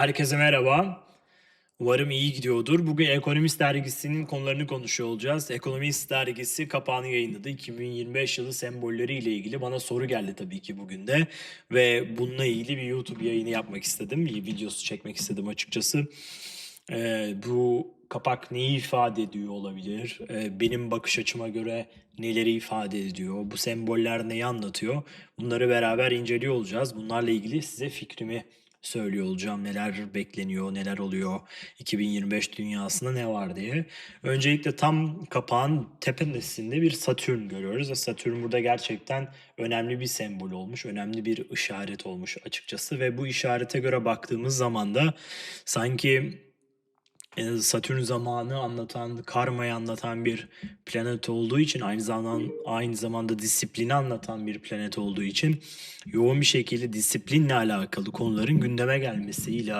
Herkese merhaba. Umarım iyi gidiyordur. Bugün Ekonomist dergisinin konularını konuşuyor olacağız. Ekonomist dergisi kapağını yayınladı. 2025 yılı sembolleri ile ilgili bana soru geldi tabii ki bugün de. Ve bununla ilgili bir YouTube yayını yapmak istedim. Bir videosu çekmek istedim açıkçası. Ee, bu kapak neyi ifade ediyor olabilir? Ee, benim bakış açıma göre neleri ifade ediyor? Bu semboller neyi anlatıyor? Bunları beraber inceliyor olacağız. Bunlarla ilgili size fikrimi söylüyor olacağım. Neler bekleniyor, neler oluyor, 2025 dünyasında ne var diye. Öncelikle tam kapağın tepesinde bir Satürn görüyoruz. Ve Satürn burada gerçekten önemli bir sembol olmuş, önemli bir işaret olmuş açıkçası. Ve bu işarete göre baktığımız zaman da sanki Satürn zamanı anlatan, karmayı anlatan bir planet olduğu için aynı zamanda aynı zamanda disiplini anlatan bir planet olduğu için yoğun bir şekilde disiplinle alakalı konuların gündeme gelmesiyle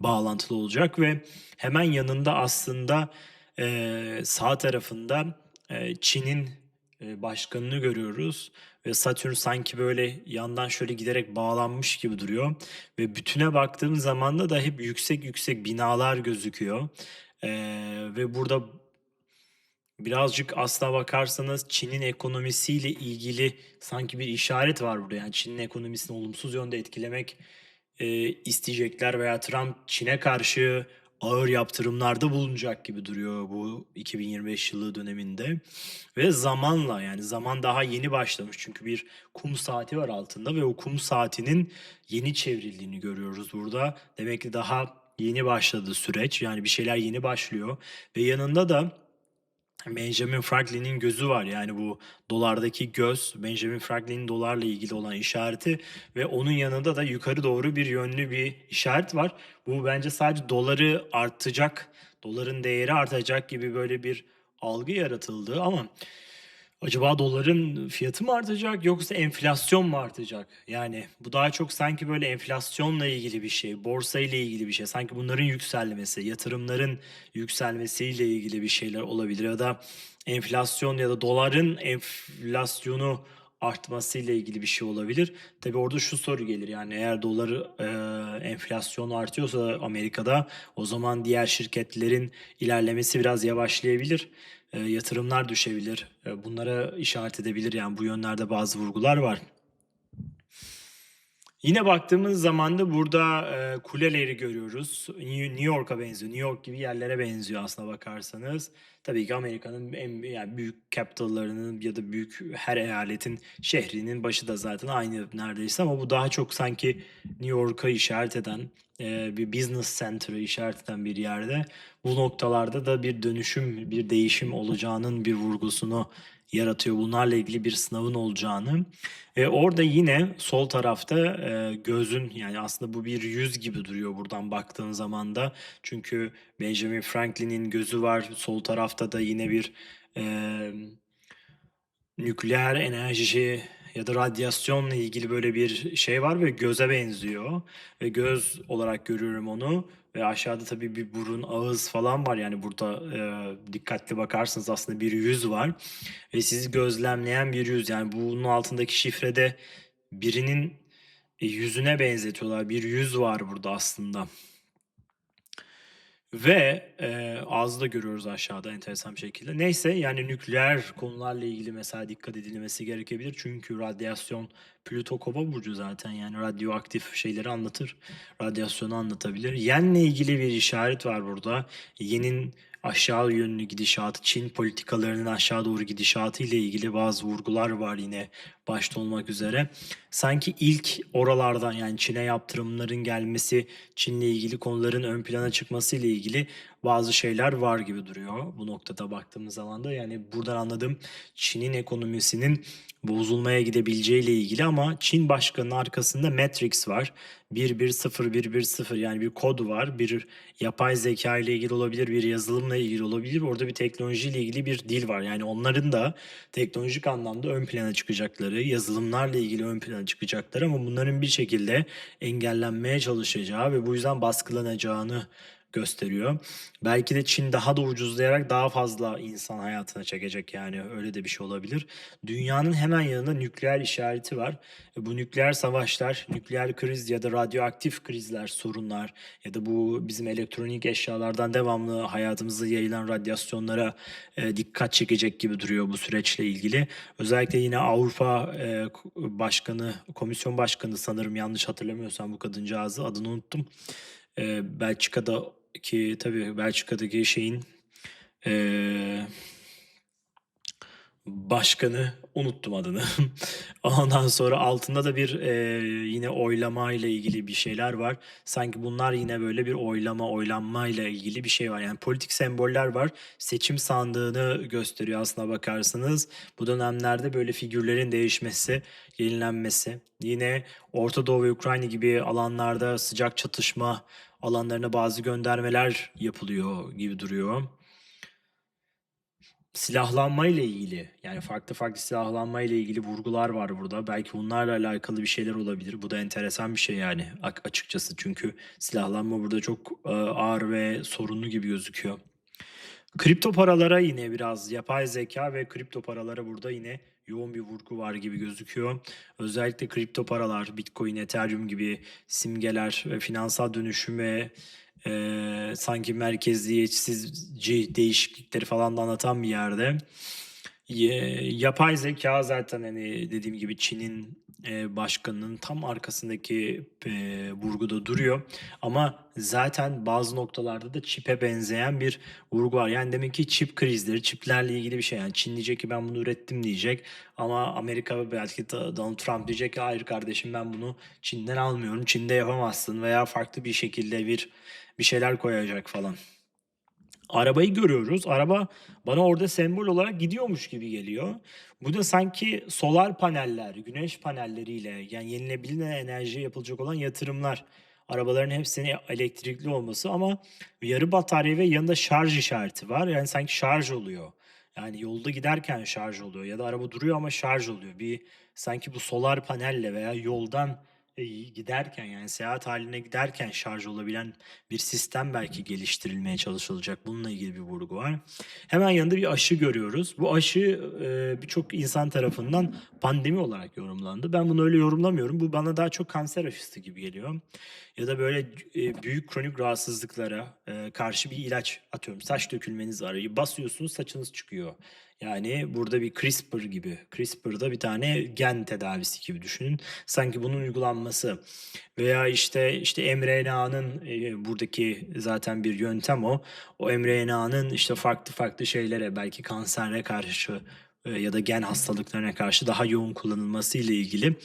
bağlantılı olacak ve hemen yanında aslında sağ tarafında Çin'in e, başkanını görüyoruz ve Satürn sanki böyle yandan şöyle giderek bağlanmış gibi duruyor ve bütüne baktığım zaman da da hep yüksek yüksek binalar gözüküyor. E, ve burada birazcık aslına bakarsanız Çin'in ekonomisiyle ilgili sanki bir işaret var burada. Yani Çin'in ekonomisini olumsuz yönde etkilemek e, isteyecekler veya Trump Çin'e karşı ağır yaptırımlarda bulunacak gibi duruyor bu 2025 yılı döneminde. Ve zamanla yani zaman daha yeni başlamış çünkü bir kum saati var altında ve o kum saatinin yeni çevrildiğini görüyoruz burada. Demek ki daha yeni başladı süreç yani bir şeyler yeni başlıyor ve yanında da Benjamin Franklin'in gözü var. Yani bu dolardaki göz Benjamin Franklin'in dolarla ilgili olan işareti ve onun yanında da yukarı doğru bir yönlü bir işaret var. Bu bence sadece doları artacak, doların değeri artacak gibi böyle bir algı yaratıldı ama acaba doların fiyatı mı artacak yoksa enflasyon mu artacak? Yani bu daha çok sanki böyle enflasyonla ilgili bir şey, borsa ile ilgili bir şey. Sanki bunların yükselmesi, yatırımların yükselmesiyle ilgili bir şeyler olabilir ya da enflasyon ya da doların enflasyonu artmasıyla ilgili bir şey olabilir. Tabii orada şu soru gelir yani eğer dolar e, enflasyonu artıyorsa Amerika'da o zaman diğer şirketlerin ilerlemesi biraz yavaşlayabilir. E, yatırımlar düşebilir. E, bunlara işaret edebilir yani bu yönlerde bazı vurgular var. Yine baktığımız zaman da burada e, kuleleri görüyoruz. New York'a benziyor. New York gibi yerlere benziyor aslına bakarsanız. Tabii ki Amerika'nın en yani büyük capital'larının ya da büyük her eyaletin şehrinin başı da zaten aynı neredeyse ama bu daha çok sanki New York'a işaret eden e, bir business center'ı işaret eden bir yerde. Bu noktalarda da bir dönüşüm, bir değişim olacağının bir vurgusunu yaratıyor. Bunlarla ilgili bir sınavın olacağını. E, orada yine sol tarafta e, gözün yani aslında bu bir yüz gibi duruyor buradan baktığın zaman da. Çünkü Benjamin Franklin'in gözü var. Sol tarafta da yine bir e, nükleer enerji ya da radyasyonla ilgili böyle bir şey var ve göze benziyor. Ve göz olarak görüyorum onu. Ve aşağıda tabii bir burun, ağız falan var. Yani burada e, dikkatli bakarsınız aslında bir yüz var. Ve sizi gözlemleyen bir yüz. Yani bunun altındaki şifrede birinin e, yüzüne benzetiyorlar. Bir yüz var burada aslında. Ve e, ağzı da görüyoruz aşağıda enteresan bir şekilde. Neyse yani nükleer konularla ilgili mesela dikkat edilmesi gerekebilir. Çünkü radyasyon Plüto kova burcu zaten yani radyoaktif şeyleri anlatır. Radyasyonu anlatabilir. Yenle ilgili bir işaret var burada. Yenin aşağı yönlü gidişatı, Çin politikalarının aşağı doğru gidişatı ile ilgili bazı vurgular var yine başta olmak üzere. Sanki ilk oralardan yani Çin'e yaptırımların gelmesi, Çin'le ilgili konuların ön plana çıkması ile ilgili bazı şeyler var gibi duruyor bu noktada baktığımız zaman da. Yani buradan anladığım Çin'in ekonomisinin bozulmaya gidebileceği ile ilgili ama Çin başkanının arkasında Matrix var. 110 yani bir kod var. Bir yapay zeka ile ilgili olabilir, bir yazılımla ilgili olabilir. Orada bir teknoloji ile ilgili bir dil var. Yani onların da teknolojik anlamda ön plana çıkacakları, yazılımlarla ilgili ön plana çıkacakları ama bunların bir şekilde engellenmeye çalışacağı ve bu yüzden baskılanacağını gösteriyor. Belki de Çin daha da ucuzlayarak daha fazla insan hayatına çekecek yani öyle de bir şey olabilir. Dünyanın hemen yanında nükleer işareti var. E, Bu nükleer savaşlar, nükleer kriz ya da radyoaktif krizler, sorunlar ya da bu bizim elektronik eşyalardan devamlı hayatımıza yayılan radyasyonlara e, dikkat çekecek gibi duruyor bu süreçle ilgili. Özellikle yine Avrupa e, Başkanı, Komisyon Başkanı sanırım yanlış hatırlamıyorsam bu kadıncağızı adını unuttum. E, Belçika'daki tabii Belçika'daki şeyin e, başkanı unuttum adını. Ondan sonra altında da bir e, yine oylama ile ilgili bir şeyler var. Sanki bunlar yine böyle bir oylama, oylanma ile ilgili bir şey var. Yani politik semboller var. Seçim sandığını gösteriyor aslına bakarsanız. Bu dönemlerde böyle figürlerin değişmesi, yenilenmesi. Yine Orta Doğu ve Ukrayna gibi alanlarda sıcak çatışma alanlarına bazı göndermeler yapılıyor gibi duruyor silahlanma ile ilgili yani farklı farklı silahlanma ile ilgili vurgular var burada. Belki bunlarla alakalı bir şeyler olabilir. Bu da enteresan bir şey yani açıkçası. Çünkü silahlanma burada çok e, ağır ve sorunlu gibi gözüküyor. Kripto paralara yine biraz yapay zeka ve kripto paralara burada yine yoğun bir vurgu var gibi gözüküyor. Özellikle kripto paralar, Bitcoin, Ethereum gibi simgeler ve finansal dönüşüme e, sanki merkeziyetsizci değişiklikleri falan da anlatan bir yerde. Yapay zeka zaten hani dediğim gibi Çin'in e, başkanının tam arkasındaki e, vurguda duruyor. Ama zaten bazı noktalarda da çipe benzeyen bir vurgu var. Yani demek ki çip krizleri, çiplerle ilgili bir şey. Yani Çin diyecek ki ben bunu ürettim diyecek. Ama Amerika belki de Donald Trump diyecek ki hayır kardeşim ben bunu Çin'den almıyorum. Çin'de yapamazsın veya farklı bir şekilde bir bir şeyler koyacak falan. Arabayı görüyoruz. Araba bana orada sembol olarak gidiyormuş gibi geliyor. Bu da sanki solar paneller, güneş panelleriyle yani yenilebilir enerjiye yapılacak olan yatırımlar. Arabaların hepsinin elektrikli olması ama yarı batarya ve yanında şarj işareti var. Yani sanki şarj oluyor. Yani yolda giderken şarj oluyor ya da araba duruyor ama şarj oluyor. Bir sanki bu solar panelle veya yoldan e, giderken yani seyahat haline giderken şarj olabilen bir sistem belki geliştirilmeye çalışılacak. Bununla ilgili bir vurgu var. Hemen yanında bir aşı görüyoruz. Bu aşı e, birçok insan tarafından pandemi olarak yorumlandı. Ben bunu öyle yorumlamıyorum. Bu bana daha çok kanser aşısı gibi geliyor. Ya da böyle e, büyük kronik rahatsızlıklara e, karşı bir ilaç atıyorum. Saç dökülmeniz var. Basıyorsunuz saçınız çıkıyor. Yani burada bir CRISPR gibi. CRISPR'da bir tane gen tedavisi gibi düşünün. Sanki bunun uygulanması veya işte işte mRNA'nın e, buradaki zaten bir yöntem o. O mRNA'nın işte farklı farklı şeylere belki kansere karşı e, ya da gen hastalıklarına karşı daha yoğun kullanılması ile ilgili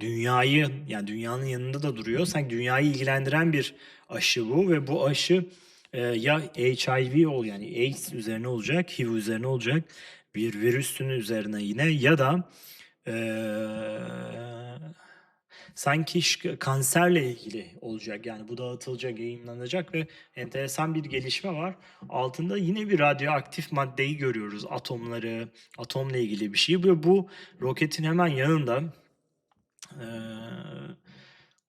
dünyayı yani dünyanın yanında da duruyor. Sanki dünyayı ilgilendiren bir aşı bu ve bu aşı e, ya HIV ol yani AIDS üzerine olacak, HIV üzerine olacak bir virüsün üzerine yine ya da e, sanki kanserle ilgili olacak. Yani bu dağıtılacak, yayınlanacak ve enteresan bir gelişme var. Altında yine bir radyoaktif maddeyi görüyoruz. Atomları, atomla ilgili bir şey. Ve bu roketin hemen yanında eee,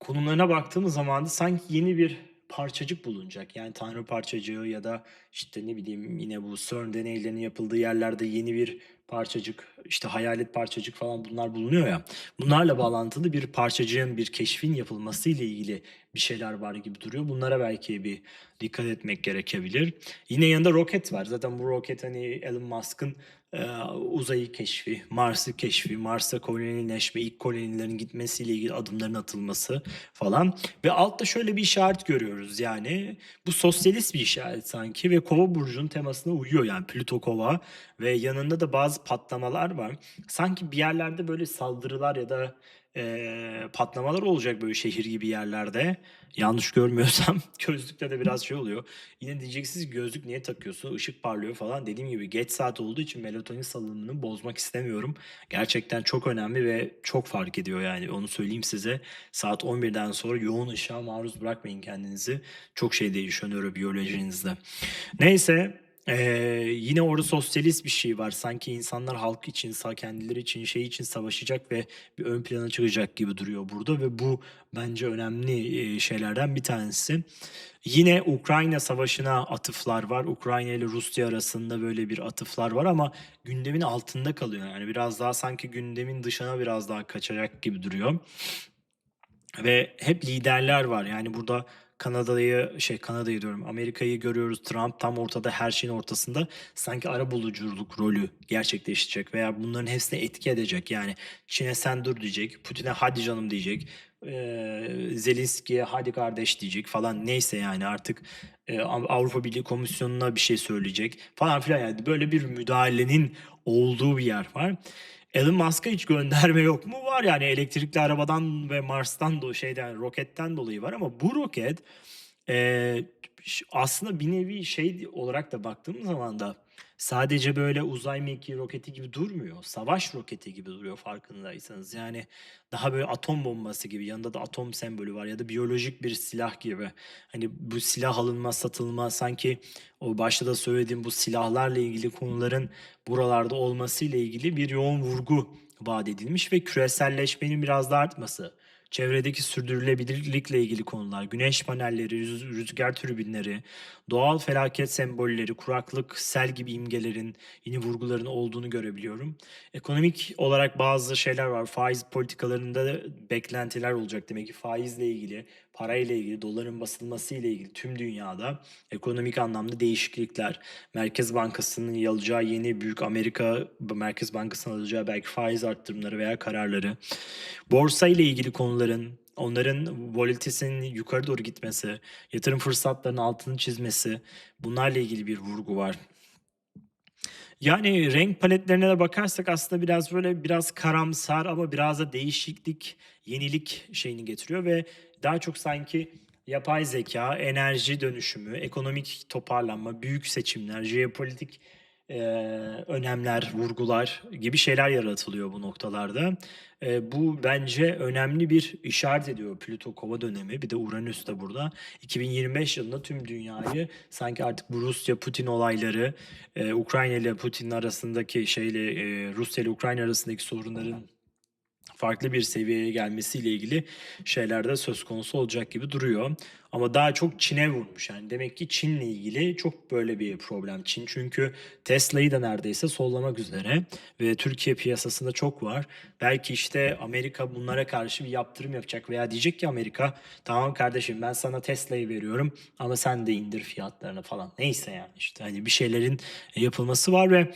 konumlarına baktığımız zaman da sanki yeni bir parçacık bulunacak. Yani tanrı parçacığı ya da işte ne bileyim yine bu CERN deneylerinin yapıldığı yerlerde yeni bir parçacık, işte hayalet parçacık falan bunlar bulunuyor ya. Bunlarla bağlantılı bir parçacığın bir keşfin yapılması ile ilgili bir şeyler var gibi duruyor. Bunlara belki bir dikkat etmek gerekebilir. Yine yanında roket var. Zaten bu roket hani Elon Musk'ın e, uzayı keşfi, Mars'ı keşfi, Mars'a kolonileşme, ilk kolonilerin gitmesiyle ilgili adımların atılması falan. Ve altta şöyle bir işaret görüyoruz yani. Bu sosyalist bir işaret sanki ve Kova burcunun temasına uyuyor yani Plüto Kova ve yanında da bazı patlamalar var. Sanki bir yerlerde böyle saldırılar ya da e, patlamalar olacak böyle şehir gibi yerlerde. Yanlış görmüyorsam gözlükte de biraz şey oluyor. Yine diyeceksiniz gözlük niye takıyorsun? Işık parlıyor falan. Dediğim gibi geç saat olduğu için melatonin salınımını bozmak istemiyorum. Gerçekten çok önemli ve çok fark ediyor yani onu söyleyeyim size. Saat 11'den sonra yoğun ışığa maruz bırakmayın kendinizi. Çok şey değişiyor nörobiyolojinizde. Neyse eee, yine orada sosyalist bir şey var. Sanki insanlar halk için, sa kendileri için, şey için savaşacak ve bir ön plana çıkacak gibi duruyor burada ve bu bence önemli, eee, şeylerden bir tanesi. Yine Ukrayna Savaşı'na atıflar var. Ukrayna ile Rusya arasında böyle bir atıflar var ama gündemin altında kalıyor. Yani biraz daha sanki gündemin dışına biraz daha kaçacak gibi duruyor. Ve hep liderler var. Yani burada Kanada'yı şey Kanada'yı diyorum Amerika'yı görüyoruz. Trump tam ortada her şeyin ortasında sanki arabuluculuk rolü gerçekleşecek veya bunların hepsine etki edecek. Yani Çin'e sen dur diyecek. Putin'e hadi canım diyecek. Eee Zelenski'ye hadi kardeş diyecek falan neyse yani artık eee, Avrupa Birliği Komisyonu'na bir şey söyleyecek falan filan yani böyle bir müdahalenin olduğu bir yer var. Elon Musk'a hiç gönderme yok mu? Var yani elektrikli arabadan ve Mars'tan da şeyden roketten dolayı var ama bu roket ş- aslında bir nevi şey olarak da baktığımız zaman da sadece böyle uzay mekiği roketi gibi durmuyor. Savaş roketi gibi duruyor farkındaysanız. Yani daha böyle atom bombası gibi yanında da atom sembolü var ya da biyolojik bir silah gibi. Hani bu silah alınma satılma sanki o başta da söylediğim bu silahlarla ilgili konuların buralarda olmasıyla ilgili bir yoğun vurgu vaat edilmiş ve küreselleşmenin biraz da artması, çevredeki sürdürülebilirlikle ilgili konular, güneş panelleri, rüz- rüzgar türbinleri, doğal felaket sembolleri, kuraklık, sel gibi imgelerin, yine vurguların olduğunu görebiliyorum. Ekonomik olarak bazı şeyler var. Faiz politikalarında da beklentiler olacak. Demek ki faizle ilgili, parayla ilgili, doların basılması ile ilgili tüm dünyada ekonomik anlamda değişiklikler, Merkez Bankası'nın alacağı yeni büyük Amerika Merkez Bankası'nın alacağı belki faiz arttırımları veya kararları, borsa ile ilgili konuların, onların volatilitesinin yukarı doğru gitmesi, yatırım fırsatlarının altını çizmesi, bunlarla ilgili bir vurgu var. Yani renk paletlerine de bakarsak aslında biraz böyle biraz karamsar ama biraz da değişiklik, yenilik şeyini getiriyor ve daha çok sanki yapay zeka, enerji dönüşümü, ekonomik toparlanma, büyük seçimler, jeopolitik eee, önemler, vurgular gibi şeyler yaratılıyor bu noktalarda. Eee, bu bence önemli bir işaret ediyor Plüto Kova dönemi. Bir de Uranüs de burada. 2025 yılında tüm dünyayı sanki artık bu Rusya-Putin olayları, eee, Ukrayna ile Putin arasındaki şeyle eee, Rusya ile Ukrayna arasındaki sorunların farklı bir seviyeye gelmesiyle ilgili şeyler de söz konusu olacak gibi duruyor. Ama daha çok Çin'e vurmuş. Yani demek ki Çin'le ilgili çok böyle bir problem. Çin çünkü Tesla'yı da neredeyse sollamak üzere ve Türkiye piyasasında çok var. Belki işte Amerika bunlara karşı bir yaptırım yapacak veya diyecek ki Amerika tamam kardeşim ben sana Tesla'yı veriyorum ama sen de indir fiyatlarını falan. Neyse yani işte hani bir şeylerin yapılması var ve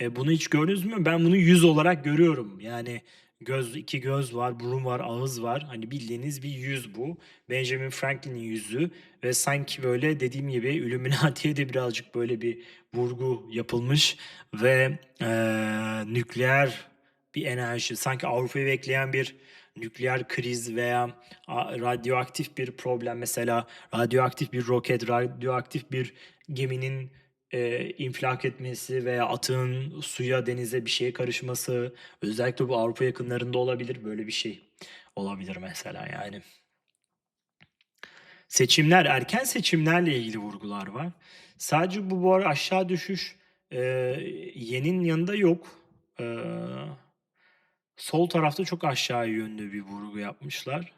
e, bunu hiç gördünüz mü? Ben bunu yüz olarak görüyorum. Yani göz iki göz var, burun var, ağız var. Hani bildiğiniz bir yüz bu. Benjamin Franklin'in yüzü ve sanki böyle dediğim gibi Illuminati'ye de birazcık böyle bir vurgu yapılmış ve eee, nükleer bir enerji sanki Avrupa'yı bekleyen bir nükleer kriz veya radyoaktif bir problem mesela radyoaktif bir roket, radyoaktif bir geminin e, infilak etmesi veya atığın suya, denize bir şeye karışması özellikle bu Avrupa yakınlarında olabilir böyle bir şey olabilir mesela yani. Seçimler, erken seçimlerle ilgili vurgular var. Sadece bu bu ara aşağı düşüş e, yenin yanında yok. E, sol tarafta çok aşağı yönlü bir vurgu yapmışlar.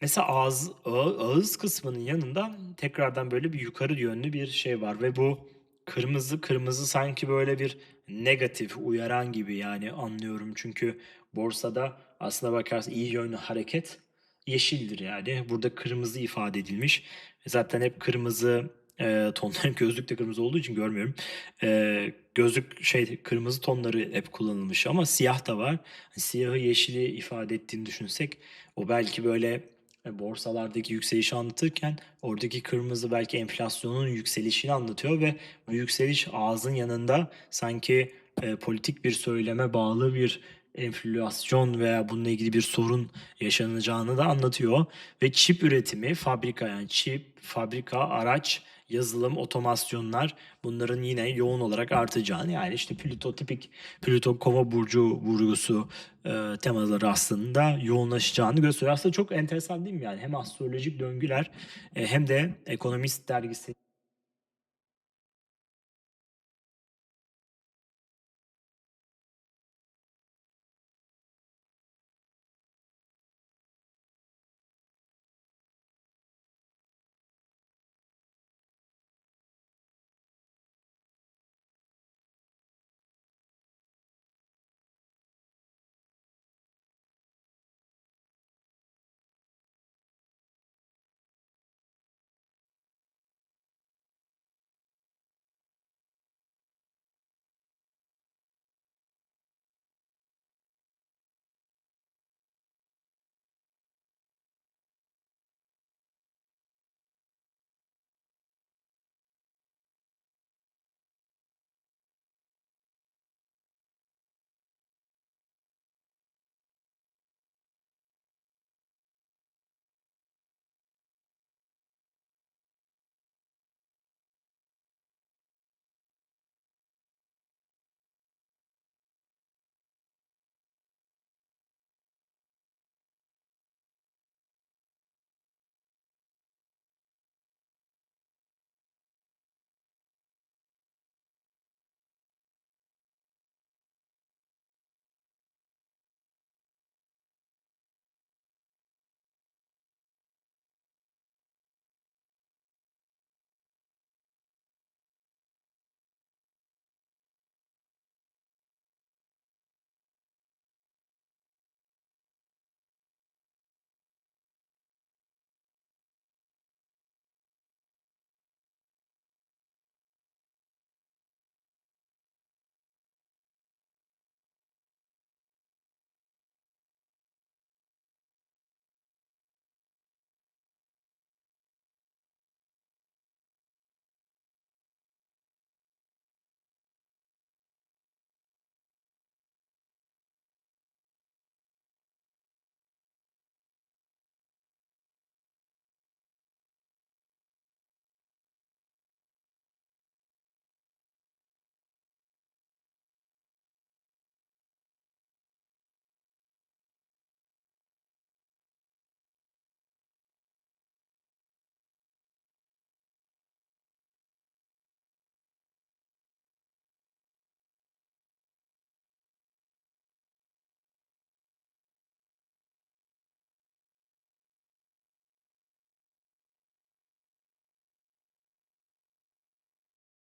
Mesela ağız, ağı- ağız kısmının yanında tekrardan böyle bir yukarı yönlü bir şey var ve bu kırmızı kırmızı sanki böyle bir negatif uyaran gibi yani anlıyorum. Çünkü borsada aslına bakarsan iyi yönlü hareket yeşildir yani. Burada kırmızı ifade edilmiş. Zaten hep kırmızı e, tonların gözlük de kırmızı olduğu için görmüyorum. E, gözlük şey kırmızı tonları hep kullanılmış ama siyah da var. Siyahı yeşili ifade ettiğini düşünsek o belki böyle borsalardaki yükselişi anlatırken oradaki kırmızı belki enflasyonun yükselişini anlatıyor ve bu yükseliş ağzın yanında sanki e, politik bir söyleme bağlı bir enflasyon veya bununla ilgili bir sorun yaşanacağını da anlatıyor. Ve çip üretimi, fabrika yani çip, fabrika, araç, yazılım, otomasyonlar bunların yine yoğun olarak artacağını yani işte Plüto tipik Plüto kova burcu vurgusu e, temaları aslında yoğunlaşacağını gösteriyor. Aslında çok enteresan değil mi yani hem astrolojik döngüler e, hem de Ekonomist dergisi